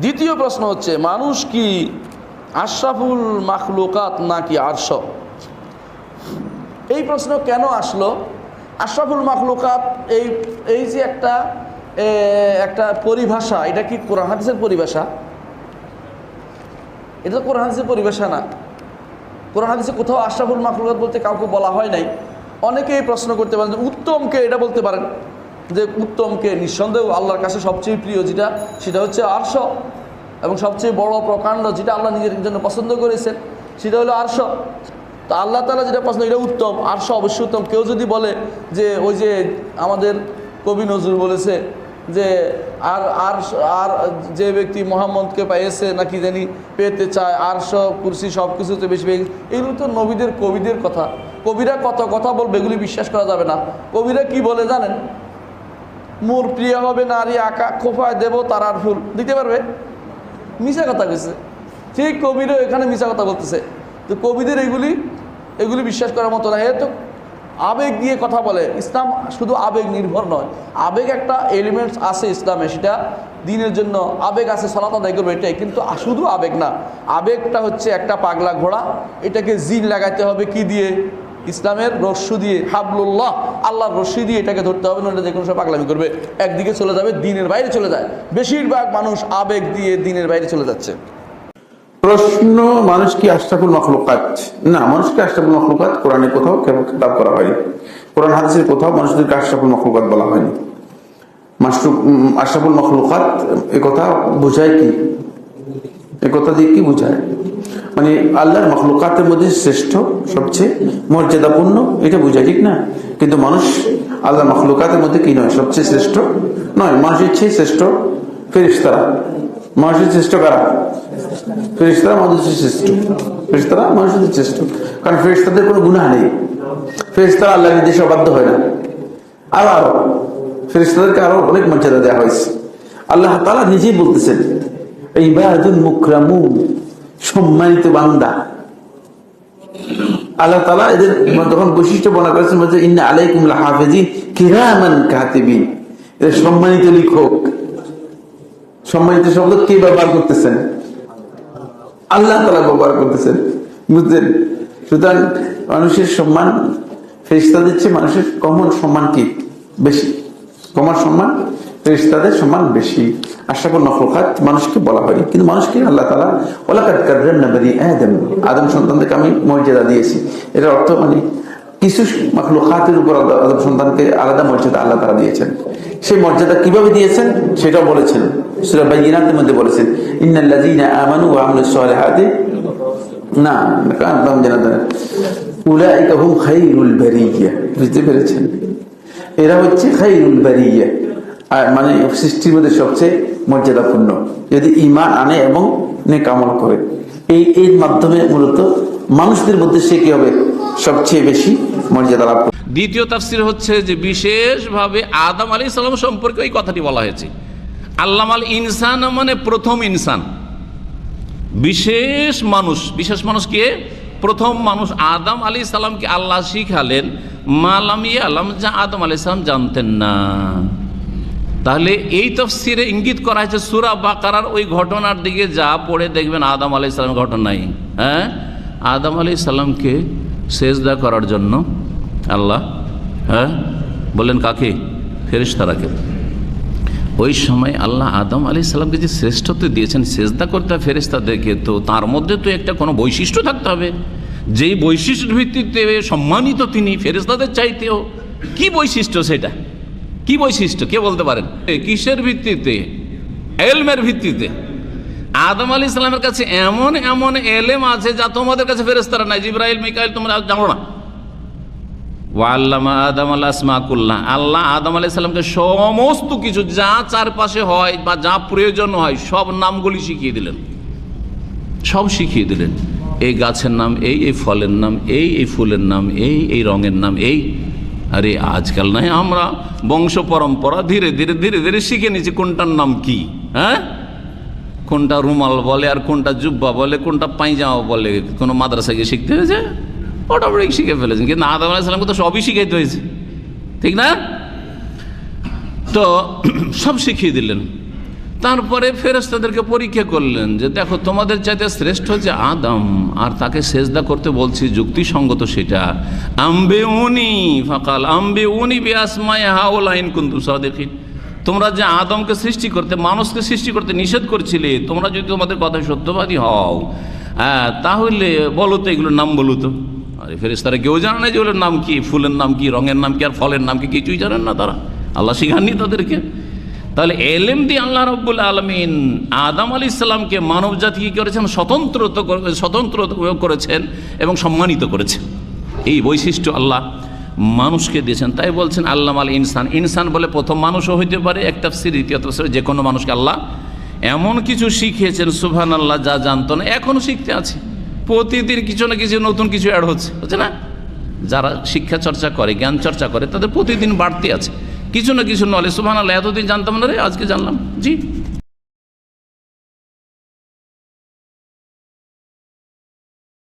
দ্বিতীয় প্রশ্ন হচ্ছে, মানুষ কি আশরাফুল মাখলুকাত নাকি আরশ? এই প্রশ্ন কেন আসলো? আশরাফুল মাখলুকাত এই এই যে একটা একটা পরিভাষা, এটা কি কোরআন হাদিসের পরিভাষা? এটা তো কোরআন হাদিসের পরিভাষা না। কোরআন হাদিসে কোথাও আশরাফুল মাখলুকাত বলতে কাউকে বলা হয় নাই। অনেকেই প্রশ্ন করতে পারেন উত্তমকে এটা বলতে পারেন? যে উত্তমকে নিঃসন্দেহ আল্লাহর কাছে সবচেয়ে প্রিয় যেটা, সেটা হচ্ছে আরশ। এবং সবচেয়ে বড় প্রকাণ্ড যেটা আল্লাহ নিজের জন্য পছন্দ করেছেন, সেটা হলো আরশ। তো আল্লাহ তালা যেটা পছন্দ, এটা উত্তম। আরশ অবশ্যই উত্তম। কেউ যদি বলে যে, ওই যে আমাদের কবি নজরুল বলেছে যে, আর আর আর যে ব্যক্তি মোহাম্মদকে পেয়েছে নাকি জানি, পেতে চায় আর সব কুরসি সব কিছুতে বেশি পেয়ে এগুলো তো নবীদের কবিদের কথা। কবিরা কত কথা বলবে এগুলি বিশ্বাস করা যাবে না। কবিরা কি বলে জানেন? মোর প্রিয় হবে নারী, আঁকা খোফায় দেব তারার ফুল। দিতে পারবে? মিশা কথা কইছে। ঠিক কবিরও এখানে মিশা কথা বলতেছে। তো কবিদের এগুলি এগুলি বিশ্বাস করার মতো না। তো আবেগ দিয়ে কথা বলে। ইসলাম শুধু আবেগ নির্ভর নয়। আবেগ একটা এলিমেন্টস আছে ইসলামে, সেটা দিনের জন্য আবেগ আছে সলাত আদায় করবে এটাই। কিন্তু শুধু আবেগ না। আবেগটা হচ্ছে একটা পাগলা ঘোড়া। এটাকে জিন লাগাইতে হবে কি দিয়ে? ইসলামের রস্যু দিয়ে, হাবলুল্লাহ, আল্লাহর রশ্মি দিয়ে এটাকে ধরতে হবে, নইলে যে কোনো সব পাগলামি করবে। একদিকে চলে যাবে, দিনের বাইরে চলে যায়। বেশিরভাগ মানুষ আবেগ দিয়ে দিনের বাইরে চলে যাচ্ছে। প্রশ্ন, মানুষ কি আশরাফুল মখলুকাত? না মানুষকে আশরাফুল মখলুকাত? কোরআনে কোথাও খেতাব করা হয়নি। কোরআন হাদিসের কোথাও মানুষদেরকে আশরাফুল মখলুকাত বলা হয়নি। মাসরুফ আশরাফুল মখলুকাত এ কথা বোঝায় কি? এ কথা দিয়ে কি বোঝায়? মানে আল্লাহর মখলুকাতের মধ্যে শ্রেষ্ঠ, সবচেয়ে মর্যাদাপূর্ণ, এটা বোঝায় ঠিক না? কিন্তু মানুষ আল্লাহর মখলুকাতের মধ্যে কি নয়? সবচেয়ে শ্রেষ্ঠ নয়, মানুষের চেয়ে শ্রেষ্ঠ ফেরিস্তারা মানুষের শ্রেষ্ঠ কারা? ফেরিস্তারা মানুষের শ্রেষ্ঠ। ফেরিস্তারা মানুষের শ্রেষ্ঠ। কারণ ফেরিস্তাদের কোনো গুণা নেই। ফেরিস্তারা আল্লাহ নির্দেশে অবাধ্য হয় না। আরও আরও। ফেরিস্তাদেরকে আরও অনেক মর্যাদা দেওয়া হয়েছে। আল্লাহ তালা নিজেই বলতেছেন এই বাদুল মুকরামু সম্মানিত বান্দা। আল্লাহ তালা এদের তখন বৈশিষ্ট্য বর্ণনা করেছেন বলছে ইন্না আলাইকুম হাফেজিন কিরামান কাতিবিন। এদের সম্মানিত লিখক। সম্মানিত শব্দ কে ব্যবহার করতেছেন? আল্লাহ তালা ব্যবহার করতেছেন। বুঝলেন? সুতরাং মানুষের সম্মান ফেরিস্তা দিচ্ছে মানুষের কমন সম্মান কি? বেশি। কমন সম্মান ফেরিস্তাদের সম্মান বেশি। আশা আশাফুল নফলখাত মানুষকে বলা হয়নি। কিন্তু মানুষকে আল্লাহ তালা ওলাকাত আদম আদম সন্তানদেরকে আমি মর্যাদা দিয়েছি। এটার অর্থ মানে কিছু মখলুকাতের উপর আদম সন্তানকে আলাদা মর্যাদা আল্লাহ তারা দিয়েছেন। সেই মর্যাদা কীভাবে দিয়েছেন? সেটাও বলেছেন। মধ্যে বলেছেন, ইন্নাল্লাযীনা আমানু ওয়া আমিলুস না বুঝতে পেরেছেন? এরা হচ্ছে খাইরুল বারিয়া। মানে সৃষ্টির মধ্যে সবচেয়ে মর্যাদাপূর্ণ। যদি ইমান আনে এবং নেকামল করে। এই এর মাধ্যমে মূলত মানুষদের মধ্যে সে কি হবে? সবচেয়ে বেশি মর্যাদা লাভ করবে। দ্বিতীয় তাফসির হচ্ছে যে বিশেষভাবে আদম আলী সালাম সম্পর্কে এই কথাটি বলা হয়েছে। আল্লাম আল ইনসান মানে প্রথম ইনসান। বিশেষ মানুষ বিশেষ মানুষ কে? প্রথম মানুষ আদম আলী সালামকে আল্লাহ শিখালেন মালামি আলম যা আদম আলী সালাম জানতেন না। তাহলে এই তফসিরে ইঙ্গিত করা হয়েছে সুরা বাকারার ওই ঘটনার দিকে যা পড়ে দেখবেন আদম আলি সালামের ঘটনাই হ্যাঁ? আদম আলি সাল্লামকে সেজদা করার জন্য আল্লাহ হ্যাঁ? বললেন কাকে? ফেরিস্তারাকে ওই সময় আল্লাহ আদম আলি সাল্লামকে যে শ্রেষ্ঠত্ব দিয়েছেন, সেজদা করতে ফেরিস্তাদেরকে তো তার মধ্যে তো একটা কোনো বৈশিষ্ট্য থাকতে হবে। যেই বৈশিষ্ট্যের ভিত্তিতে সম্মানিত তিনি ফেরিস্তাদের চাইতেও, কি বৈশিষ্ট্য সেটা? কি বৈশিষ্ট্য? কে বলতে পারেন? কিসের ভিত্তিতে? এলমের ভিত্তিতে। আদম আলী ইসলামের কাছে এমন এমন এলেম আছে যা তোমাদের কাছে ফেরেস্তারা নাই। জিব্রাইল, মিকাইল, তোমরা জানো না। ওয়াল্লামা আদম আল্লাহ আসমাকুল্লাহ আল্লাহ আদম আলাহ ইসলামকে সমস্ত কিছু যা চারপাশে হয় বা যা প্রয়োজন হয়, সব নামগুলি শিখিয়ে দিলেন। সব শিখিয়ে দিলেন। এই গাছের নাম, এই এই ফলের নাম, এই এই ফুলের নাম, এই এই রঙের নাম, এই আরে আজকাল নাই আমরা বংশ পরম্পরা ধীরে ধীরে ধীরে ধীরে শিখে নিয়েছি। কোনটার নাম কি? হ্যাঁ? কোনটা রুমাল বলে আর কোনটা জুব্বা বলে, কোনটা পাইজামা বলে। কোনো মাদ্রাসা গিয়ে শিখতে হয়েছে? অটোমেটিক শিখে ফেলেছেন। কিন্তু আদম আলাইসালামকে তো সবই শিখাইতে হয়েছে। ঠিক না? তো সব শিখিয়ে দিলেন। তারপরে ফেরেস্তাদেরকে পরীক্ষা করলেন যে, দেখো, তোমাদের চাইতে শ্রেষ্ঠ যে আদম, আর তাকে সেজদা করতে বলছি, যুক্তিসঙ্গত সেটা। আম্বে উনি ফাকাল আম্বে উনি বিয়াসমায় হাওলাইন কুন্তু সাদেখিন তোমরা যে আদমকে সৃষ্টি করতে, মানুষকে সৃষ্টি করতে নিষেধ করছিলে, তোমরা যদি তোমাদের কথায় সত্যবাদী হও হ্যাঁ তাহলে বলো তো এগুলোর নাম বলো তো। আরে ফেরেস্তারা কেউ জানে না যে ওগুলোর নাম কি, ফুলের নাম কি, রঙের নাম কি, আর ফলের নাম কি, কিছুই জানেন না তারা। আল্লাহ শিখাননি তাদেরকে। তাহলে এলেম দিয়ে আল্লাহ রব্বুল আলমিন আদাম আলী ইসলামকে মানব জাতি কী করেছেন? স্বতন্ত্র স্বতন্ত্র করেছেন এবং সম্মানিত করেছেন। এই বৈশিষ্ট্য আল্লাহ মানুষকে দিয়েছেন। তাই বলছেন আল্লাহ আল ইনসান। ইনসান বলে প্রথম মানুষও হইতে পারে, এক তাফসির, দ্বিতীয় তাফসির, যে কোনো মানুষকে আল্লাহ এমন কিছু শিখিয়েছেন সুবহান আল্লাহ যা জানতো না এখনও শিখতে আছে। প্রতিদিন কিছু না কিছু নতুন কিছু অ্যাড হচ্ছে হচ্ছে না? যারা শিক্ষা চর্চা করে, জ্ঞান চর্চা করে, তাদের প্রতিদিন বাড়তি আছে। কিছু না কিছু নলেজ সুবহান আল্লাহ এতদিন জানতাম না রে আজকে জানলাম। জি।